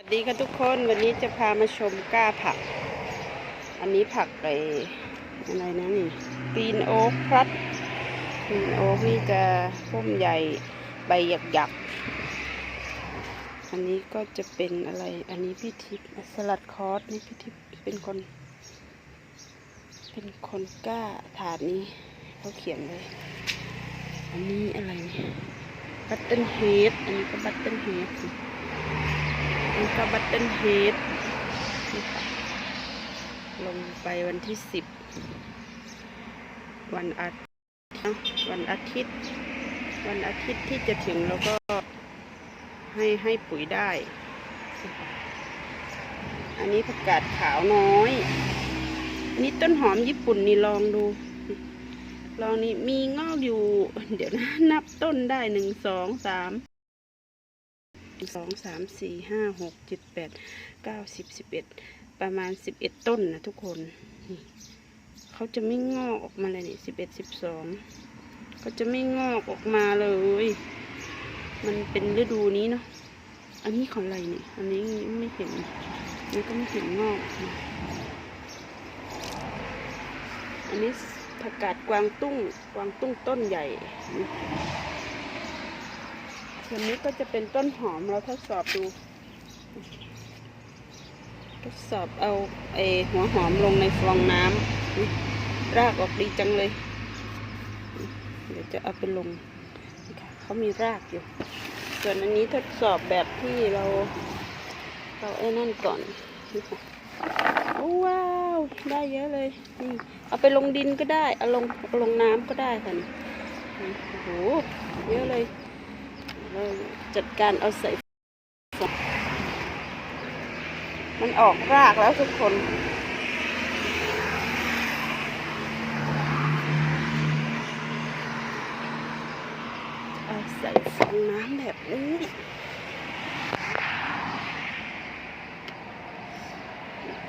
สวัสดีค่ะทุกคนวันนี้จะพามาชมก้าผัก อันนี้ผักไออะไรนะนี่ตีนโอ๊กพลัดตีนโอ๊กนี่จะพุ่มใหญ่ใบหยักหยักๆอันนี้ก็จะเป็นอะไร อันนี้พี่ทิพย์สลัดคอร์สนี่พี่ทิพย์เป็นคน เป็นคนกล้าถาดนี้เขาเขียนเลย อันนี้อะไรเนี่ยบัตเติลเฮดอันนี้ก็บัตเติลเฮด นี่ก็บัตเติลเฮดนี่ค่ะลงไปวันที่สิบวันอาทิตย์วันอาทิตย์ วันอาทิตย์ที่จะถึงแล้วก็ให้ให้ปุ๋ยได้ อันนี้ผักกาดขาวน้อย อันนี้ต้นหอมญี่ปุ่นนี่ลองดู ลองนี่มีงอกอยู่ เดี๋ยวนะนับต้นได้หนึ่งสองสาม สองสามสี่ห้าหกเจ็ดแปดเก้าสิบสิบเอ็ดประมาณสิบเอ็ดต้นนะทุกคนนี่เขาจะไม่งอกออกมาเลยนี่สิบเอ็ดสิบสองเขาจะไม่งอกออกมาเลย มันเป็นฤดูนี้เนาะอันนี้ของอะไรนี่อันนี้ไม่เห็นนี่ก็ไม่เห็นงอก อันนี้ผักกาดกวางตุ้งกวางตุ้งต้นใหญ่ ส่วนนี้ก็จะเป็นต้นหอมเราทดสอบดู ทดสอบเอาไอหัวหอมลงในฟองน้ำรากออกดีจังเลย เดี๋ยวจะเอาไปลงเขามีรากอยู่ ส่วนอันนี้ทดสอบแบบที่เรา เราไอ้นั่นก่อนโอ้ว้าว ได้เยอะเลยนี่เอาไปลงดินก็ได้ เอาลงาลงน้ำก็ได้ค่ะนี่โอ้โห เยอะเลย จัดการเอาใส่มันออกรากแล้วทุกคน เอาใส่ฟองน้ำแบบนี้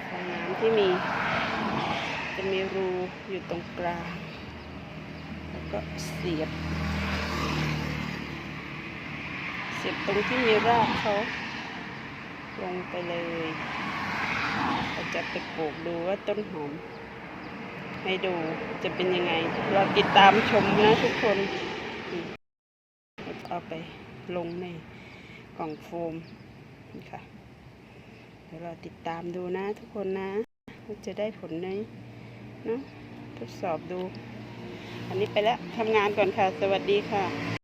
ฟองน้ำที่มี จะมีรูอยู่ตรงกลาง แล้วก็เสียบ เสียบตรงที่มีรากเขาลงไปเลยเราจะไปปลูกดูว่าต้นหอม ให้ดูจะเป็นยังไงเราติดตามชมนะทุกคน เอาไปลงในกล่องโฟมนี่ค่ะเดี๋ยวเราติดตามดูนะทุกคนนะจะได้ผลไหมเนาะทดสอบดู อันนี้ไปแล้วทำงานก่อนค่ะ สวัสดีค่ะ